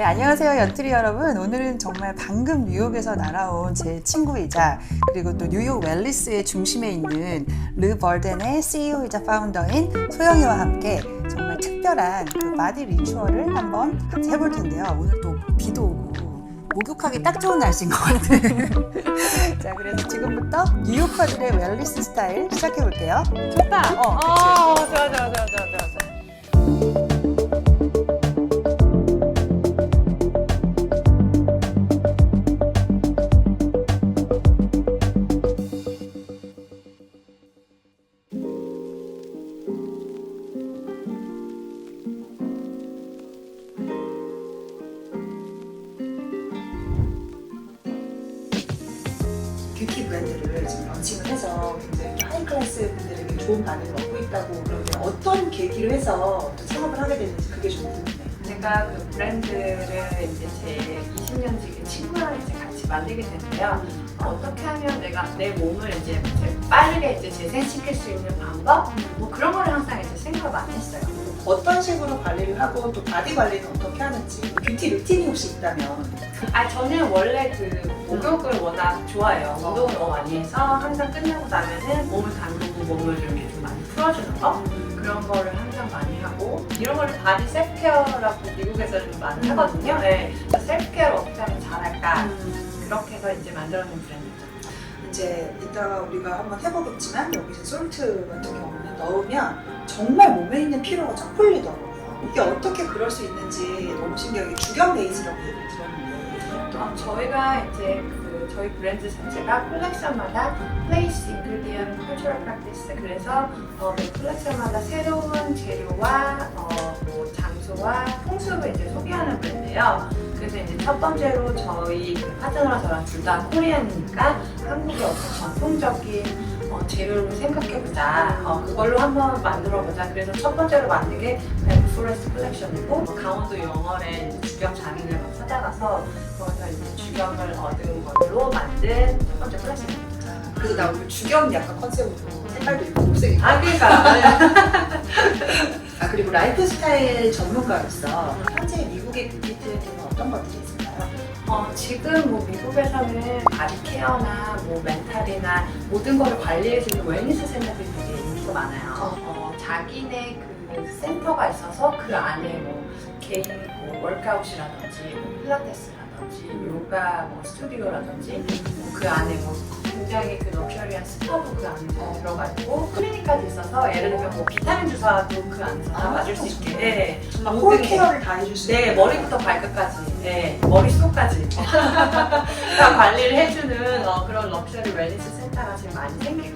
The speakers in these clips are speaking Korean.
네, 안녕하세요, 연트리 여러분. 오늘은 정말 방금 뉴욕에서 날아온 제 친구이자 그리고 또 뉴욕 웰리스의 중심에 있는 르 벌덴의 CEO이자 파운더인 소영이와 함께 정말 특별한 그 바디 리추얼을 한번 같이 해볼 텐데요. 오늘 또 비도 오고 목욕하기 딱 좋은 날씨인 것 같아요. 자, 그래서 지금부터 뉴요커들의 웰리스 스타일 시작해 볼게요. 좋다. 어. 어, 좋아, 좋아, 좋아. 좋아. 해서 굉장히 하이 클래스 분들에게 좋은 반응을 얻고 있다고 그러는데 어떤 계기로 해서 또 창업을 하게 됐는지 그게 좀 궁금해요. 제가 그 브랜드를 이제 제 20년 지기 친구랑 이제 같이 만들게 됐는데요. 어떻게 하면 내가 내 몸을 이제 빠르게 이제 재생시킬 수 있는 방법? 뭐 그런 거를 항상 이제 생각을 많이 했어요. 어떤 식으로 관리를 하고 또 바디 관리는 어떻게 하는지 뷰티 루틴이 혹시 있다면 아 저는 원래 그 목욕을 워낙 좋아해요. 운동을 너무 많이 해서 항상 끝나고 나면은 몸을 담그고 몸을 이렇게 좀 많이 풀어주는 거 그런 거를 항상 많이 하고 이런 거를 바디 셀프케어라고 미국에서는 많이 하거든요. 네. 셀프케어를 어떻게 하면 잘할까 그렇게 해서 이제 만들어낸 브랜드죠. 이제 이따가 우리가 한번 해보겠지만 여기 이제 솔트 같은 경우는 넣으면 정말 몸에 있는 피로가 쫙 풀리더라고요. 이게 어떻게 그럴 수 있는지 너무 신기하게 주경 베이스라고 얘기를 들었는데 어, 저희가 이제 그 저희 브랜드 자체가 콜렉션마다 Place Ingredient Cultural Practice 그래서 어, 그 콜렉션마다 새로운 재료와 어, 뭐 장소와 풍습을 이제 소개하는 브랜드예요. 첫 번째로 저희 그 파트너랑 저랑 둘 다 코리안이니까 한국의 어떤 전통적인 어, 재료를 생각해보자. 어, 그걸로 한번 만들어보자. 그래서 첫 번째로 만든 게 벤프레스 컬렉션이고 어, 강원도 영월에 주경 장인을 막 찾아가서 거기서 이제 주경을 얻은 걸로 만든 첫 번째 컬렉션입니다. 그래서 나 오늘 주경 약간 컨셉으로 색깔도 있고 녹색이고 아 그러니까 아 그리고 라이프 스타일 전문가로서 현재 미국의 뷰티 트렌드는 어떤 것들이 있을까요? 어, 지금 뭐 미국에서는 바디 케어나 뭐 멘탈이나 모든 거를 관리해주는 웰니스 센터들이 되게 인기가 많아요. 어, 자기네 그 센터가 있어서 그 안에 뭐 개인 뭐 월크아웃이라든지 뭐 필라테스라든지 요가 뭐 스튜디오라든지 뭐 그 안에 뭐 굉장히 그 럭셔리한 스파도 그 안에 다 들어가 있고 클리닉까지 있어서 예를 들면 뭐 비타민 주사도 그 안에서 다 아, 맞을 수 있게. 네. 홀 게. 케어를 다 해줄 수 네, 있는 머리부터 발끝까지, 네, 머릿속까지 다 관리를 해주는 어, 그런 럭셔리 웰니스 센터가 지금 많이 생기고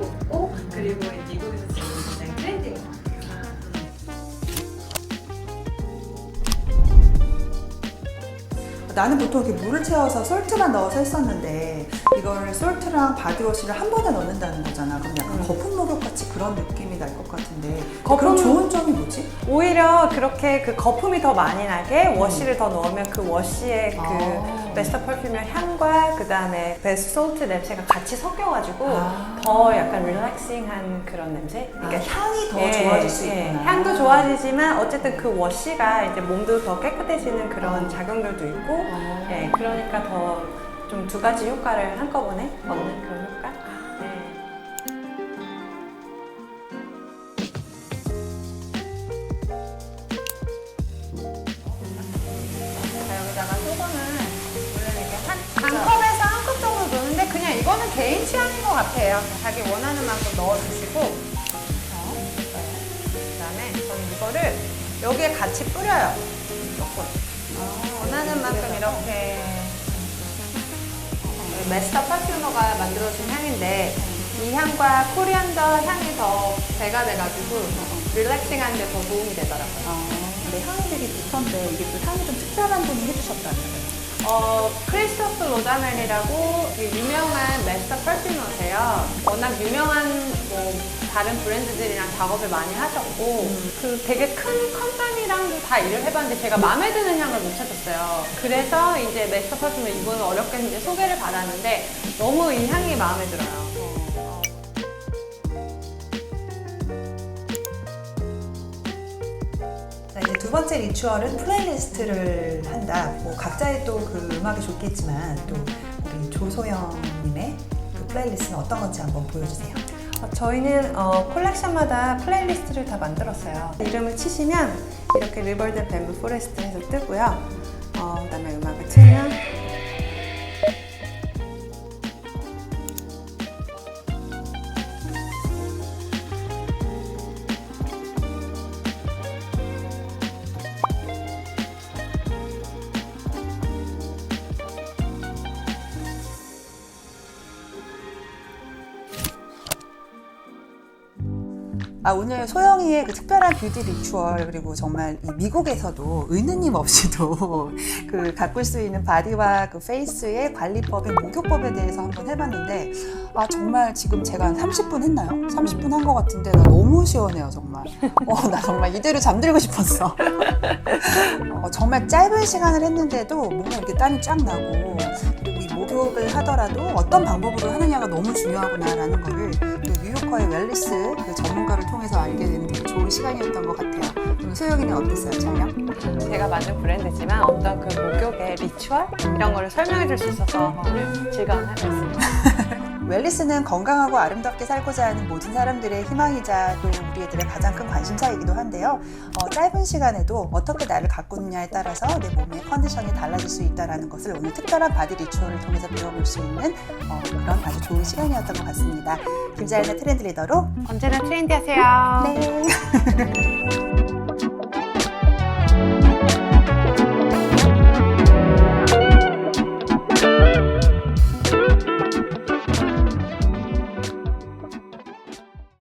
나는 보통 이렇게 물을 채워서 솔트만 넣어서 했었는데 이걸 솔트랑 바디워시를 한 번에 넣는다는 거잖아. 그럼 약간 음. 거품 목욕 같이 그런 느낌이 날 것 같은데 거품- 그런 좋은 점이 뭐지? 오히려 그렇게 그 거품이 더 많이 나게 워시를 더 넣으면 그 워시의 아. 그 베스트 펄퓸의 향과 그 다음에 베스트 솔트 냄새가 같이 섞여가지고 아. 더 약간 릴렉싱한 그런 냄새? 아, 그러니까 향이 더 예, 좋아질 수 예, 있구나. 향도 좋아지지만 어쨌든 그 워시가 이제 몸도 더 깨끗해지는 그런 아. 작용들도 있고 어. 예, 그러니까 더 좀 두 가지 효과를 한꺼번에 얻는 그런 효과? 예. 자, 여기다가 소금을 원래는 이렇게 한, 반 컵에서 한 컵 정도 넣는데 그냥 이거는 개인 취향인 것 같아요. 자기 원하는 만큼 넣어주시고 어, 그 다음에 저는 이거를 여기에 같이 뿌려요. 조금. 원하는 만큼 이렇게 어, 메스터 퍼퓸머가 만들어준 향인데 이 향과 코리안더 향이 더 배가 돼가지고 릴렉싱하는데 더 도움이 되더라고요. 아, 근데 향이 되게 좋던데 이게 또 향이 좀 특별한 분이 해주셨다는 어, 크리스토프 로다멜이라고 그 유명한 메스터 퍼퓸머세요. 워낙 유명한 뭐 다른 브랜드들이랑 작업을 많이 하셨고 그 되게 큰 컴퍼니랑 다 일을 해봤는데 제가 마음에 드는 향을 못 찾았어요. 그래서 이제 메스터 퍼퓸을 이번에 어렵게 이제 소개를 받았는데 너무 이 향이 마음에 들어요. 두 번째 리추얼은 플레이리스트를 한다. 뭐 각자의 또 그 음악이 좋겠지만 또 우리 조소영님의 그 플레이리스트는 어떤 건지 한번 보여주세요. 어, 저희는 어, 콜렉션마다 플레이리스트를 다 만들었어요. 이름을 치시면 이렇게 리버드 뱀브 포레스트 해서 뜨고요. 어, 그다음에 음악을 틀면 아, 오늘 소영이의 그 특별한 뷰티 리추얼 그리고 정말 이 미국에서도 은느님 없이도 그 가꿀 수 있는 바디와 그 페이스의 관리법인 목욕법에 대해서 한번 해봤는데 아 정말 지금 제가 한 30분 했나요? 30분 한 것 같은데 나 너무 시원해요 정말. 어, 나 정말 이대로 잠들고 싶었어. 어, 정말 짧은 시간을 했는데도 뭔가 이렇게 땀이 쫙 나고 그리고 이 목욕을 하더라도 어떤 방법으로 하느냐가 너무 중요하구나라는 거를 또 뉴요커의 웰리스 그 전문가를 통해 서 알게 되는 되게 좋은 시간이었던 것 같아요. 그럼 소영이는 어땠어요, 촬영? 제가 만든 브랜드지만 어떤 그 목욕의 리추얼 이런 거를 설명해 줄 수 있어서 오늘 즐거운 하루였습니다. 웰리스는 건강하고 아름답게 살고자 하는 모든 사람들의 희망이자 또 우리 애들의 가장 큰 관심사이기도 한데요. 어, 짧은 시간에도 어떻게 나를 가꾸느냐에 따라서 내 몸의 컨디션이 달라질 수 있다는 것을 오늘 특별한 바디 리추얼을 통해서 배워볼 수 있는 어, 그런 아주 좋은 시간이었던 것 같습니다. 김자연의 트렌드 리더로 언제나 트렌디하세요. 네.